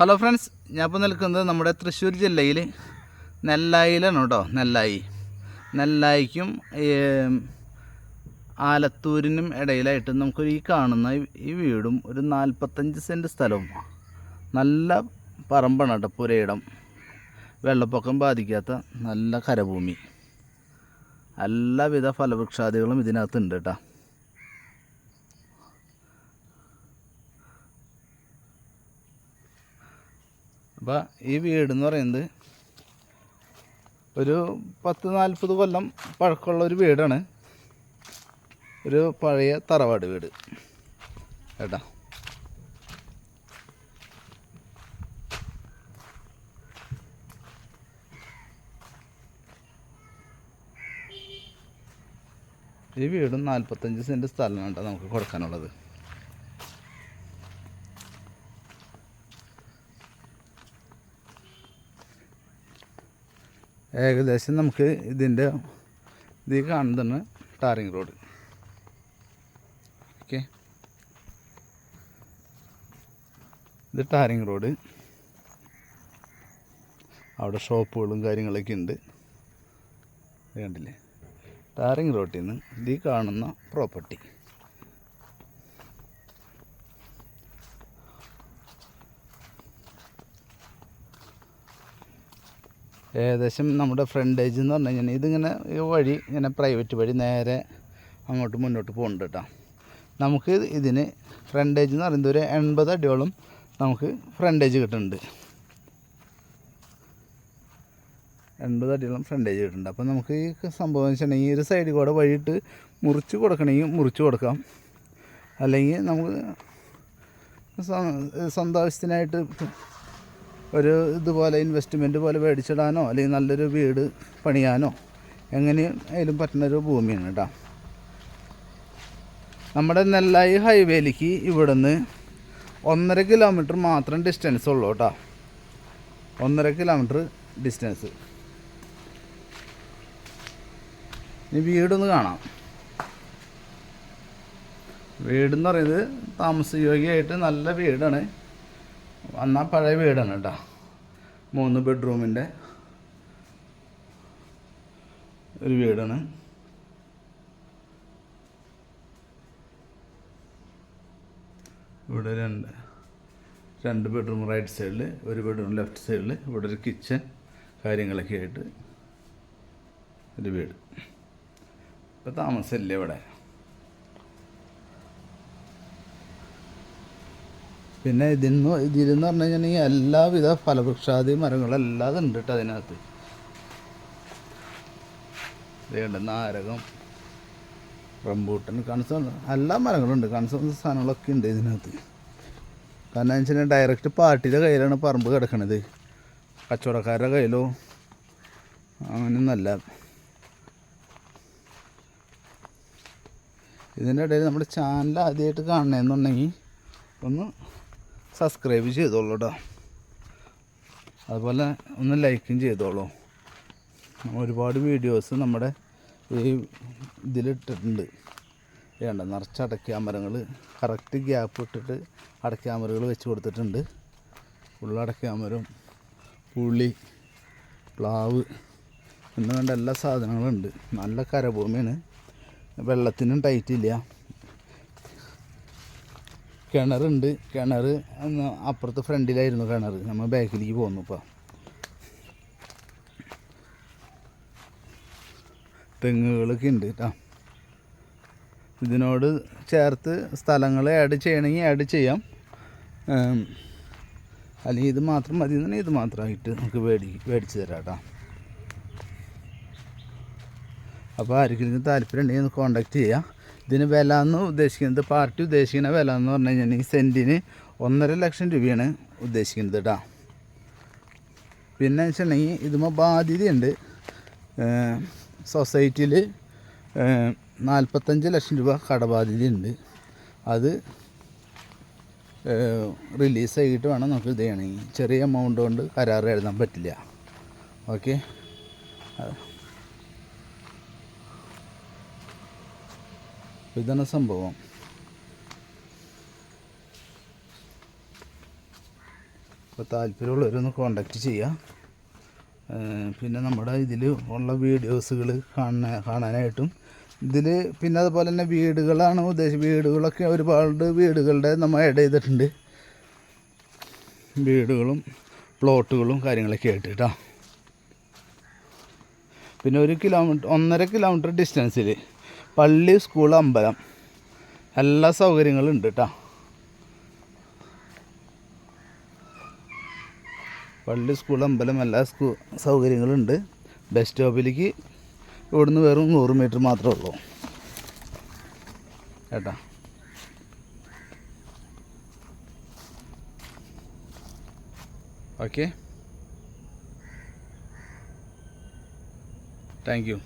Hello friends ഞാൻ ഇപ്പോൾ നിൽക്കുന്നത് നമ്മുടെ തൃശ്ശൂർ ജില്ലയിൽ നെല്ലായിലാണ് കേട്ടോ നെല്ലായി. നെല്ലായിക്കും ആലത്തൂരിനും ഇടയിലായിട്ട് നമുക്കൊരു ഈ കാണുന്ന ഈ- വീടും ഒരു നാൽപ്പത്തഞ്ച് സെന്റ് സ്ഥലവും. നല്ല പറമ്പാണ് കേട്ടോ പുരയിടം. വെള്ളപ്പൊക്കം ബാധിക്കാത്ത നല്ല കരഭൂമി. എല്ലാവിധ ഫലവൃക്ഷാദികളും ഇതിനകത്തുണ്ട് കേട്ടോ. അപ്പോൾ ഈ വീട് എന്ന് പറയുന്നത് ഒരു പത്ത് നാൽപ്പത് കൊല്ലം പഴക്കമുള്ള ഒരു വീടാണ്. ഒരു പഴയ തറവാട് വീട്. കേട്ടോ? ഈ വീടും നാൽപ്പത്തഞ്ച് സെന്റ് സ്ഥലമാണ് കേട്ടോ നമുക്ക് കൊടുക്കാനുള്ളത്. ഏകദേശം നമുക്ക് ഇതിന്റെ ഇത് കാണുന്നതാണ് ടാറിങ് റോഡ്. ഓക്കെ. ഇത് ടാറിങ് റോഡ്. അവിടെ ഷോപ്പുകളും കാര്യങ്ങളൊക്കെ ഉണ്ട്. കണ്ടില്ലേ? ടാറിങ് റോട്ടിൽ നിന്ന് ഇത് കാണുന്ന പ്രോപ്പർട്ടി. ഏകദേശം നമ്മുടെ ഫ്രണ്ടേജ് എന്ന് പറഞ്ഞു കഴിഞ്ഞാൽ ഇതിങ്ങനെ വഴി ഇങ്ങനെ പ്രൈവറ്റ് വഴി നേരെ അങ്ങോട്ട് മുന്നോട്ട് പോകുന്നുണ്ട് കേട്ടോ. നമുക്ക് ഇതിന് ഫ്രണ്ടേജ് എന്ന് പറയുന്നത് ഒരു എൺപത് അടിയോളം നമുക്ക് ഫ്രണ്ടേജ് കിട്ടുന്നുണ്ട്. എൺപത് അടിയോളം ഫ്രണ്ടേജ് കിട്ടുന്നുണ്ട്. അപ്പോൾ നമുക്ക് ഈ സംഭവം എന്ന് വെച്ചിട്ടുണ്ടെങ്കിൽ ഒരു സൈഡിൽ കൂടെ വഴിയിട്ട് മുറിച്ച് കൊടുക്കണമെങ്കിൽ മുറിച്ച് കൊടുക്കാം. അല്ലെങ്കിൽ നമുക്ക് സ്വ- സ്വന്തം ആവശ്യത്തിനായിട്ട് ഒരു ഇതുപോലെ ഇൻവെസ്റ്റ്മെന്റ് പോലെ മേടിച്ചിടാനോ അല്ലെങ്കിൽ നല്ലൊരു വീട് പണിയാനോ എങ്ങനെയായാലും പറ്റുന്നൊരു ഭൂമിയാണ് കേട്ടോ. നമ്മുടെ നെല്ലായി ഹൈവേയിലേക്ക് ഇവിടുന്ന് ഒന്നര കിലോമീറ്റർ മാത്രം ഡിസ്റ്റൻസ് ഉള്ളൂ കേട്ടോ. ഒന്നര കിലോമീറ്റർ ഡിസ്റ്റൻസ് ഇനി വീടൊന്ന് കാണാം. വീടെന്ന് പറയുന്നത് താമസയോഗ്യമായിട്ട് നല്ല വീടാണ്. എന്നാൽ പഴയ വീടാണ് കേട്ടോ. മൂന്ന് ബെഡ്റൂമിന്റെ ഒരു വീടാണ്. ഇവിടെ രണ്ട് രണ്ട് ബെഡ്റൂം റൈറ്റ് സൈഡിൽ ഒരു ബെഡ്റൂം ലെഫ്റ്റ് സൈഡിൽ ഇവിടെ ഒരു കിച്ചൺ കാര്യങ്ങളൊക്കെ ആയിട്ട് ഒരു വീട്. ഇപ്പം താമസമില്ല ഇവിടെ. പിന്നെ ഇതിന്ന് ഇതിലെന്ന് പറഞ്ഞു കഴിഞ്ഞിട്ടുണ്ടെങ്കിൽ എല്ലാവിധ ഫലവൃക്ഷാദി മരങ്ങളെല്ലാം ഉണ്ട് കേട്ടോ അതിനകത്ത്. ഇതുണ്ട് നാരകം റംബൂട്ടൻ കണസ എല്ലാ മരങ്ങളുണ്ട് കണസ സാധനങ്ങളൊക്കെ ഉണ്ട് ഇതിനകത്ത്. കാരണം വെച്ചാൽ ഡയറക്റ്റ് പാർട്ടിയുടെ കയ്യിലാണ് പറമ്പ് കിടക്കണത്. കച്ചവടക്കാരുടെ കയ്യിലോ അങ്ങനെയൊന്നല്ല ഇതിന്റെ ഇടയിൽ നമ്മുടെ ചാനൽ ആദ്യമായിട്ട് കാണണമെന്നുണ്ടെങ്കിൽ ഒന്ന് സബ്സ്ക്രൈബ് ചെയ്തോളൂ കേട്ടോ അതുപോലെ ഒന്ന് ലൈക്കും ചെയ്തോളൂ. ഒരുപാട് വീഡിയോസ് നമ്മുടെ ഈ ഇതിലിട്ടിട്ടുണ്ട്. വേണ്ട നിറച്ച് അടയ്ക്കാമരങ്ങൾ കറക്റ്റ് ഗ്യാപ്പ് ഇട്ടിട്ട് അടയ്ക്കാമരകൾ വെച്ച് കൊടുത്തിട്ടുണ്ട്. ഫുള്ള് അടയ്ക്കാമരം പുളി പ്ലാവ് എന്ന് വേണ്ട എല്ലാ സാധനങ്ങളും ഉണ്ട്. നല്ല കരഭൂമിയാണ്. വെള്ളത്തിനും ടൈറ്റ് ഇല്ല. കിണറുണ്ട് കിണർ അപ്പുറത്ത് ഫ്രണ്ടിലായിരുന്നു കിണർ. നമ്മൾ ബാക്കിലേക്ക് പോന്നു ഇപ്പോൾ തെങ്ങുകളൊക്കെ ഉണ്ട് കേട്ടോ ഇതിനോട് ചേർത്ത് സ്ഥലങ്ങൾ ആഡ് ചെയ്യണമെങ്കിൽ ആഡ് ചെയ്യാം. അല്ലെങ്കിൽ ഇത് മാത്രം മതി എന്നുണ്ടെങ്കിൽ ഇത് മാത്രമായിട്ട് നമുക്ക് മേടി മേടിച്ച് തരാം കേട്ടോ അപ്പോൾ ആർക്കെങ്കിലും താല്പര്യം ഉണ്ടെങ്കിൽ ഒന്ന് കോൺടാക്റ്റ് ചെയ്യാം. ഇതിന് വില എന്ന് ഉദ്ദേശിക്കുന്നത് പാർട്ടി ഉദ്ദേശിക്കുന്ന വില എന്ന് പറഞ്ഞു കഴിഞ്ഞാൽ ഈ സെന്റിന് ഒന്നര ലക്ഷം രൂപയാണ് ഉദ്ദേശിക്കുന്നത് കേട്ടോ. പിന്നെ വെച്ചിട്ടുണ്ടെങ്കിൽ ഇതുമ്പോൾ ബാധ്യതയുണ്ട്. സൊസൈറ്റിയിൽ നാൽപ്പത്തഞ്ച് ലക്ഷം രൂപ കടബാധ്യതയുണ്ട്. അത് റിലീസ് ആയിട്ട് വേണം നമുക്ക് ഇത് ചെയ്യണമെങ്കിൽ. ചെറിയ എമൗണ്ട് കൊണ്ട് കരാർ എഴുതാൻ പറ്റില്ല. ഓക്കെ? ഇതാണ് സംഭവം. അപ്പോൾ താല്പര്യമുള്ളവരൊന്ന് കോണ്ടാക്റ്റ് ചെയ്യുക ഏഹ് പിന്നെ നമ്മുടെ ഇതിൽ ഉള്ള വീഡിയോസുകൾ കാണാൻ കാണാനായിട്ടും. ഇതിൽ പിന്നെ അതുപോലെ തന്നെ വീടുകളാണ് ഉദ്ദേശിച്ച വീടുകളൊക്കെ ഒരുപാട് വീടുകളുടെ നമ്മൾ ആഡ് ചെയ്തിട്ടുണ്ട്. വീടുകളും പ്ലോട്ടുകളും കാര്യങ്ങളൊക്കെ ആയിട്ട് കേട്ടോ പിന്നെ ഒരു കിലോമീറ്റർ ഒന്നര കിലോമീറ്റർ ഡിസ്റ്റൻസിൽ പള്ളി സ്കൂൾ അമ്പലം. എല്ലാ സൗകര്യങ്ങളും ഉണ്ട് കേട്ടോ പള്ളി സ്കൂൾ അമ്പലം എല്ലാ സ്കൂ സൗകര്യങ്ങളുണ്ട് ബസ് സ്റ്റോപ്പിലേക്ക് ഇവിടുന്ന് വെറും നൂറ് മീറ്റർ മാത്രമേ ഉള്ളൂ. കേട്ടോ? ഓക്കെ. Thank you.